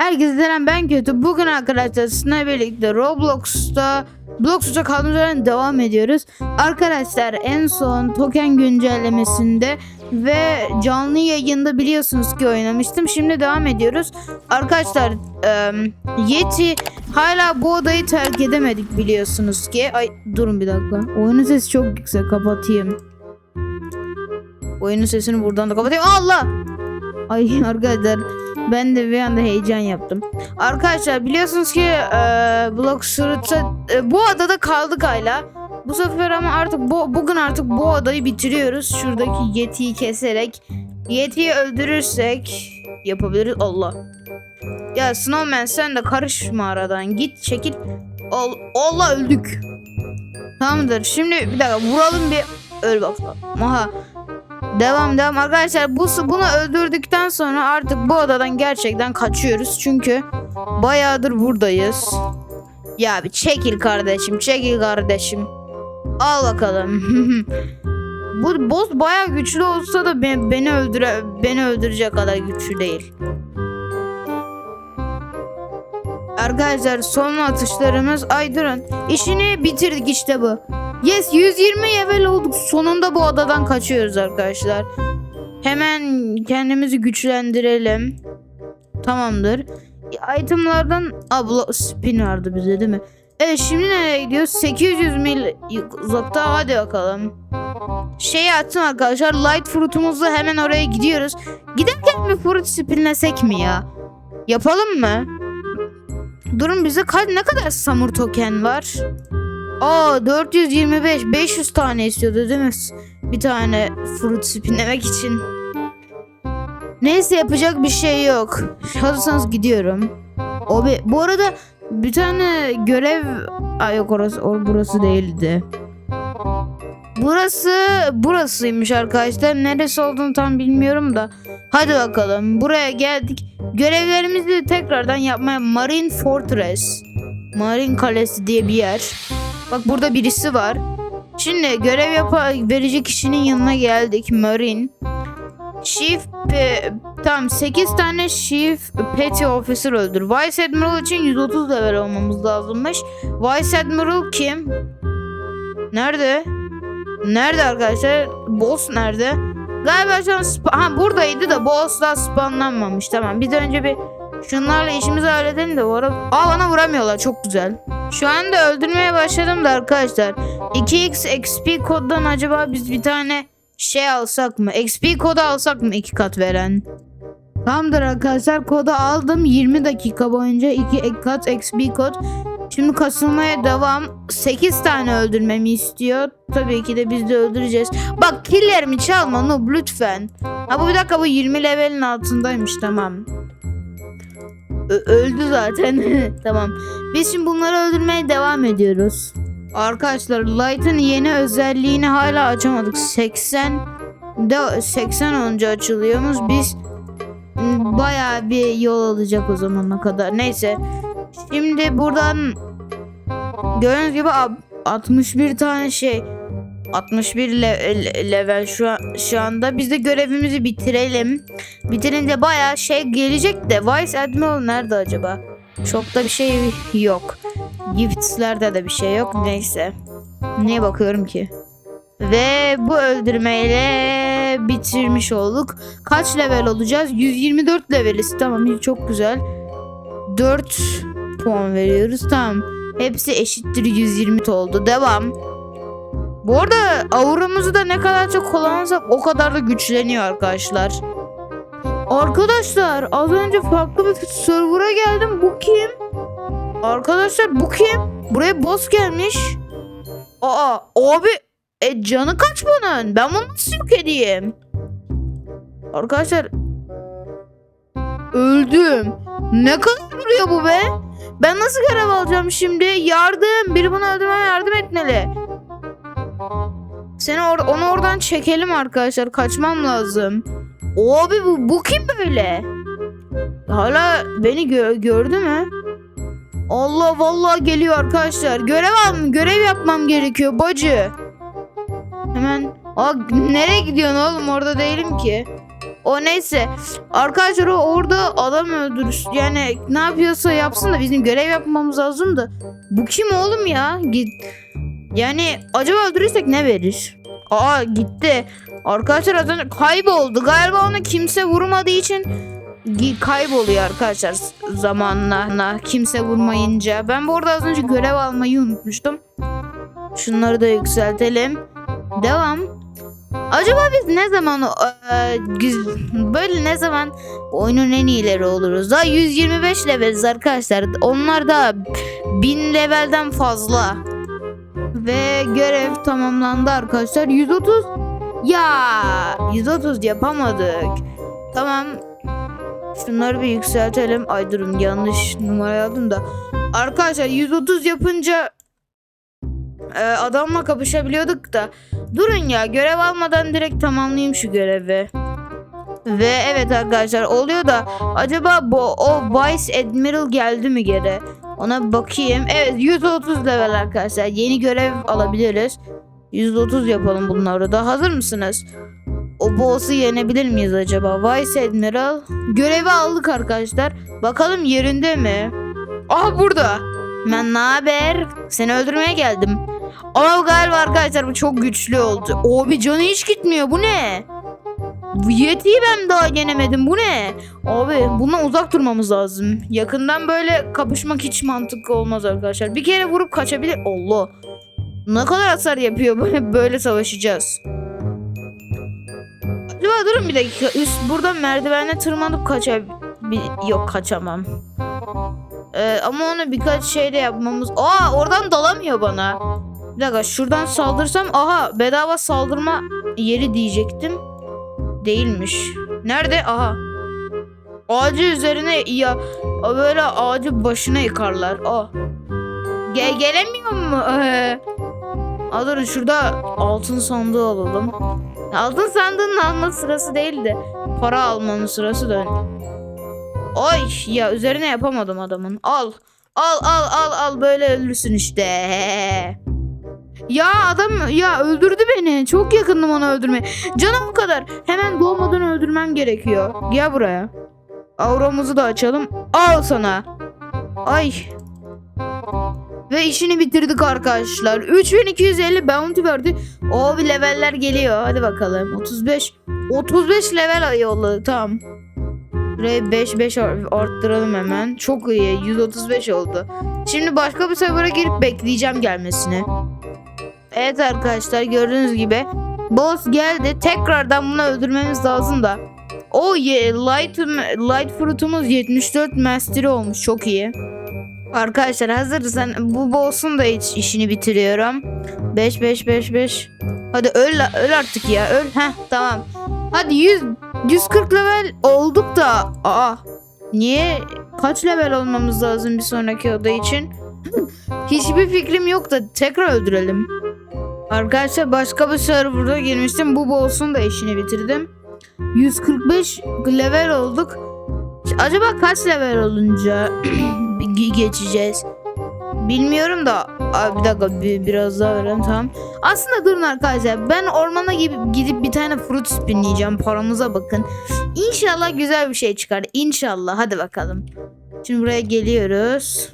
Herkese selam ben kötü. Bugün arkadaşlar sizinle birlikte Roblox'ta Blox'ta kaldığımız yerden devam ediyoruz. Arkadaşlar en son token güncellemesinde ve canlı yayında biliyorsunuz ki oynamıştım. Şimdi devam ediyoruz. Arkadaşlar em, Yeti hala bu odayı terk edemedik biliyorsunuz ki. Ay durun bir dakika. Oyunun sesi çok yüksek kapatayım. Oyunun sesini buradan da kapatayım. Allah! Ay arkadaşlar ben de bir anda heyecan yaptım. Arkadaşlar biliyorsunuz ki e, Bloxurt'a e, bu adada kaldık hala. Bu sefer ama artık bu bugün artık bu adayı bitiriyoruz. Şuradaki yetiyi keserek yetiyi öldürürsek yapabiliriz. Allah. Ya Snowman sen de karışma aradan. Git çekil. Al, Allah öldük. Tamamdır. Şimdi bir dakika vuralım bir öl bakalım. Aha. Devam devam arkadaşlar bu bunu öldürdükten sonra artık bu odadan gerçekten kaçıyoruz çünkü bayağıdır buradayız. Ya bir çekil kardeşim çekil kardeşim. Al bakalım. bu boss bayağı güçlü olsa da beni, beni öldüre beni öldürecek kadar güçlü değil. Arkadaşlar son atışlarımız ay durun. İşini bitirdik işte bu. Yes 120 level olduk. Sonunda bu odadan kaçıyoruz arkadaşlar. Hemen kendimizi güçlendirelim. Tamamdır. Itemlardan abla spin vardı bize değil mi? Evet şimdi nereye gidiyoruz? 800 mil uzakta hadi bakalım. Şey attım arkadaşlar light fruitumuzla hemen oraya gidiyoruz. Giderken bir fruit spinlesek mi ya? Yapalım mı? Durun bize ne kadar samur token var? Aa 425 500 tane istiyordu değil mi? Bir tane fruit spinlemek için. Neyse yapacak bir şey yok. Hazırsanız gidiyorum. O bir, bu arada bir tane görev Ay yok orası or, burası değildi. Burası burasıymış arkadaşlar. Neresi olduğunu tam bilmiyorum da. Hadi bakalım. Buraya geldik. Görevlerimizi tekrardan yapmaya Marine Fortress. Marine Kalesi diye bir yer. Bak burada birisi var. Şimdi görev yapa verecek kişinin yanına geldik. Marine. Chief pe, tam 8 tane Chief Petty Officer öldür. Vice Admiral için 130 level olmamız lazımmış. Vice Admiral kim? Nerede? Nerede arkadaşlar? Boss nerede? Galiba şu an ha, buradaydı da boss daha spawnlanmamış. Tamam biz önce bir şunlarla işimizi halledelim de arada. Aa bana vuramıyorlar çok güzel. Şu anda öldürmeye başladım da arkadaşlar. 2x XP koddan acaba biz bir tane şey alsak mı? XP kodu alsak mı 2 kat veren? Tamamdır arkadaşlar kodu aldım 20 dakika boyunca 2 kat XP kod. Şimdi kasılmaya devam. 8 tane öldürmemi istiyor. Tabii ki de biz de öldüreceğiz. Bak killerimi çalma noob lütfen. Ha bu bir dakika bu 20 levelin altındaymış tamam. Öldü zaten. tamam. Biz şimdi bunları öldürmeye devam ediyoruz. Arkadaşlar Light'ın yeni özelliğini hala açamadık. 80 de 80 önce açılıyormuş. Biz m, bayağı bir yol alacak o zamana kadar. Neyse. Şimdi buradan gördüğünüz gibi ab- 61 tane şey 61 le- le- level şu an, şu anda biz de görevimizi bitirelim. Bitirince bayağı şey gelecek de Vice Admiral nerede acaba? Çok da bir şey yok. Giftslerde de bir şey yok. Neyse. Neye bakıyorum ki? Ve bu öldürmeyle bitirmiş olduk. Kaç level olacağız? 124 leveliz. Tamam çok güzel. 4 puan veriyoruz. Tamam. Hepsi eşittir 120 oldu. Devam. Bu arada auramızı da ne kadar çok kullanırsak o kadar da güçleniyor arkadaşlar. Arkadaşlar az önce farklı bir server'a geldim. Bu kim? Arkadaşlar bu kim? Buraya boss gelmiş. Aa abi e, canı kaç bunun? Ben bunu nasıl yok edeyim? Arkadaşlar öldüm. Ne kadar vuruyor bu be? Ben nasıl görev alacağım şimdi? Yardım. Biri bunu öldürmeme yardım etmeli. Seni or onu oradan çekelim arkadaşlar. Kaçmam lazım. Abi bu, bu kim böyle? Hala beni gö- gördü mü? Allah vallahi geliyor arkadaşlar. Görev almam, görev yapmam gerekiyor bacı. Hemen. Aa, nereye gidiyorsun oğlum? Orada değilim ki. O neyse. Arkadaşlar o orada adam öldürür. Yani ne yapıyorsa yapsın da bizim görev yapmamız lazım da. Bu kim oğlum ya? Git. Yani acaba öldürürsek ne verir? Aa gitti. Arkadaşlar az önce kayboldu. Galiba onu kimse vurmadığı için kayboluyor arkadaşlar zamanla. Kimse vurmayınca. Ben bu arada az önce görev almayı unutmuştum. Şunları da yükseltelim. Devam. Acaba biz ne zaman e, böyle ne zaman oyunun en iyileri oluruz? Daha 125 leveliz arkadaşlar. Onlar da 1000 levelden fazla. Ve görev tamamlandı arkadaşlar. 130. Ya 130 yapamadık. Tamam. Şunları bir yükseltelim. Ay durun yanlış numara aldım da. Arkadaşlar 130 yapınca e, adamla kapışabiliyorduk da. Durun ya görev almadan direkt tamamlayayım şu görevi. Ve evet arkadaşlar oluyor da acaba bu o Vice Admiral geldi mi geri? Ona bakayım. Evet 130 level arkadaşlar. Yeni görev alabiliriz. 130 yapalım bunları da. Hazır mısınız? O boss'u yenebilir miyiz acaba? Vice Admiral. Görevi aldık arkadaşlar. Bakalım yerinde mi? Aha burada. Ben ne haber? Seni öldürmeye geldim. Ama galiba arkadaşlar bu çok güçlü oldu. O bir canı hiç gitmiyor. Bu ne? Yeti'yi ben daha yenemedim. Bu ne? Abi bundan uzak durmamız lazım. Yakından böyle kapışmak hiç mantıklı olmaz arkadaşlar. Bir kere vurup kaçabilir. Allah. Ne kadar hasar yapıyor böyle böyle savaşacağız. Acaba durun bir dakika. Üst buradan merdivenle tırmanıp kaçab... Bir- Yok kaçamam. Ee, ama onu birkaç şeyle yapmamız... Aa oradan dalamıyor bana. Bir dakika şuradan saldırsam... Aha bedava saldırma yeri diyecektim. Değilmiş. Nerede? Aha. Ağacı üzerine ya böyle ağacı başına yıkarlar. Aa. Ge gelemiyor mu? Ee, durun şurada altın sandığı alalım. Altın sandığının alma sırası değildi. Para almanın sırası da. Ay ya üzerine yapamadım adamın. Al. Al al al al böyle ölürsün işte. Ya adam ya öldürdü beni. Çok yakındım onu öldürmeye. Canım bu kadar. Hemen doğmadan öldürmem gerekiyor. Gel buraya. Auramızı da açalım. Al sana. Ay. Ve işini bitirdik arkadaşlar. 3250 bounty verdi. O bir leveller geliyor. Hadi bakalım. 35. 35 level yolladı. Tamam. Buraya 5 5 arttıralım hemen. Çok iyi. 135 oldu. Şimdi başka bir server'a girip bekleyeceğim gelmesini. Evet arkadaşlar gördüğünüz gibi boss geldi. Tekrardan bunu öldürmemiz lazım da. O light light fruitumuz 74 mastery olmuş. Çok iyi. Arkadaşlar hazırsan bu boss'un da iş- işini bitiriyorum. 5 5 5 5. Hadi öl öl artık ya. Öl. Heh tamam. Hadi 100 140 level olduk da. Aa. Niye kaç level olmamız lazım bir sonraki oda için? Hiçbir fikrim yok da tekrar öldürelim. Arkadaşlar başka bir serverda girmiştim. Bu boss'un da işini bitirdim. 145 level olduk. Acaba kaç level olunca ge- geçeceğiz? Bilmiyorum da Aa, bir dakika bir, biraz daha verelim tamam. Aslında durun arkadaşlar ben ormana gibi gidip bir tane fruit spinleyeceğim paramıza bakın. İnşallah güzel bir şey çıkar. İnşallah hadi bakalım. Şimdi buraya geliyoruz.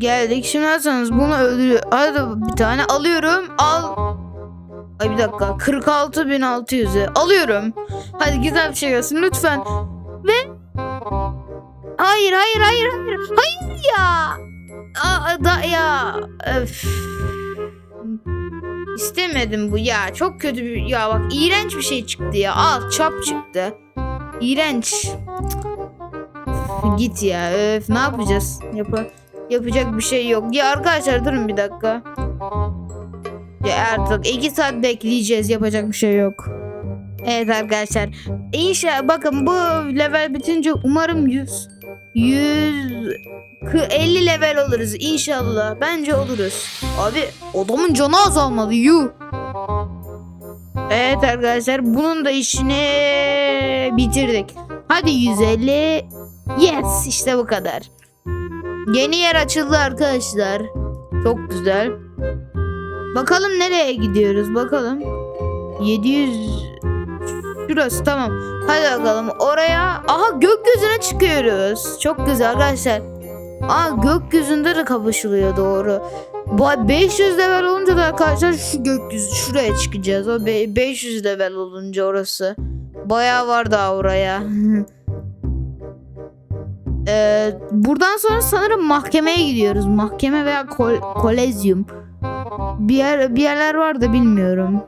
Geldik. Şimdi hazırsanız bunu öldürüyor. Hadi bir tane alıyorum. Al. Ay bir dakika. 46.600'ü alıyorum. Hadi güzel bir şey gelsin lütfen. Ve Hayır hayır hayır hayır. Hayır ya. Aa, da ya. Öf. İstemedim bu ya. Çok kötü bir ya bak iğrenç bir şey çıktı ya. Al çap çıktı. İğrenç. Cık. Git ya. Öf ne yapacağız? Yap yapacak bir şey yok. Ya arkadaşlar durun bir dakika. Ya artık iki saat bekleyeceğiz. Yapacak bir şey yok. Evet arkadaşlar. İnşallah bakın bu level bitince umarım 100 100 kı- 50 level oluruz inşallah. Bence oluruz. Abi adamın canı azalmadı. Yuh. Evet arkadaşlar bunun da işini bitirdik. Hadi 150. Yes işte bu kadar. Yeni yer açıldı arkadaşlar. Çok güzel. Bakalım nereye gidiyoruz bakalım. 700 Şurası tamam. Hadi bakalım oraya. Aha gökyüzüne çıkıyoruz. Çok güzel arkadaşlar. Aa gökyüzünde de kapışılıyor doğru. Bu 500 level olunca da arkadaşlar şu gökyüzü şuraya çıkacağız. O be- 500 level olunca orası. Bayağı var daha oraya. Ee, buradan sonra sanırım mahkemeye gidiyoruz. Mahkeme veya kol- kolezyum. Bir yer bir yerler var da bilmiyorum.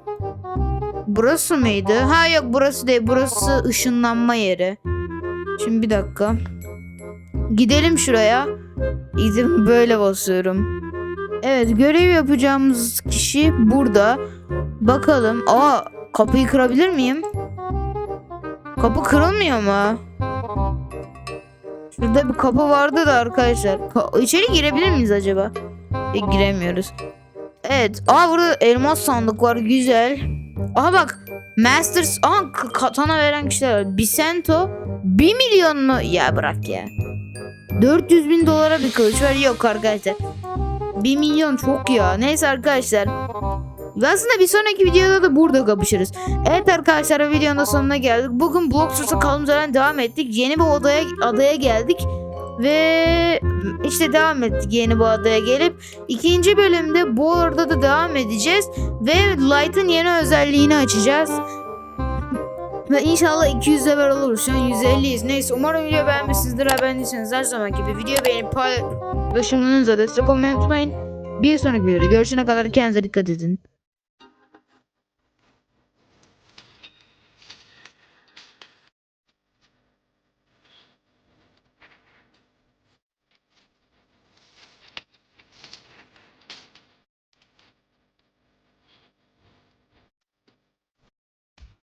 Burası mıydı? Ha yok burası değil. Burası ışınlanma yeri. Şimdi bir dakika. Gidelim şuraya. İzin böyle basıyorum. Evet görev yapacağımız kişi burada. Bakalım. Aa kapıyı kırabilir miyim? Kapı kırılmıyor mu? Şurada bir kapı vardı da arkadaşlar. Ka- içeri girebilir miyiz acaba? E, giremiyoruz. Evet. Aa burada elmas sandık var. Güzel. Aha bak. Masters. Aha katana veren kişiler var. Bicento. 1 milyon mu? Ya bırak ya. 400 bin dolara bir kılıç var. Yok arkadaşlar. 1 milyon çok ya. Neyse arkadaşlar. Ve aslında bir sonraki videoda da burada kapışırız. Evet arkadaşlar videonun da sonuna geldik. Bugün Bloxus'a kaldığımız yerden devam ettik. Yeni bir odaya adaya geldik. Ve işte devam ettik yeni bu adaya gelip. ikinci bölümde bu arada da devam edeceğiz. Ve Light'ın yeni özelliğini açacağız. Ve inşallah 200 level olur. Şu an 150'yiz. Neyse umarım video beğenmişsinizdir. Beğendiyseniz her zaman gibi video beğenip paylaşımlarınıza destek olmayı unutmayın. Bir sonraki videoda görüşene kadar kendinize dikkat edin.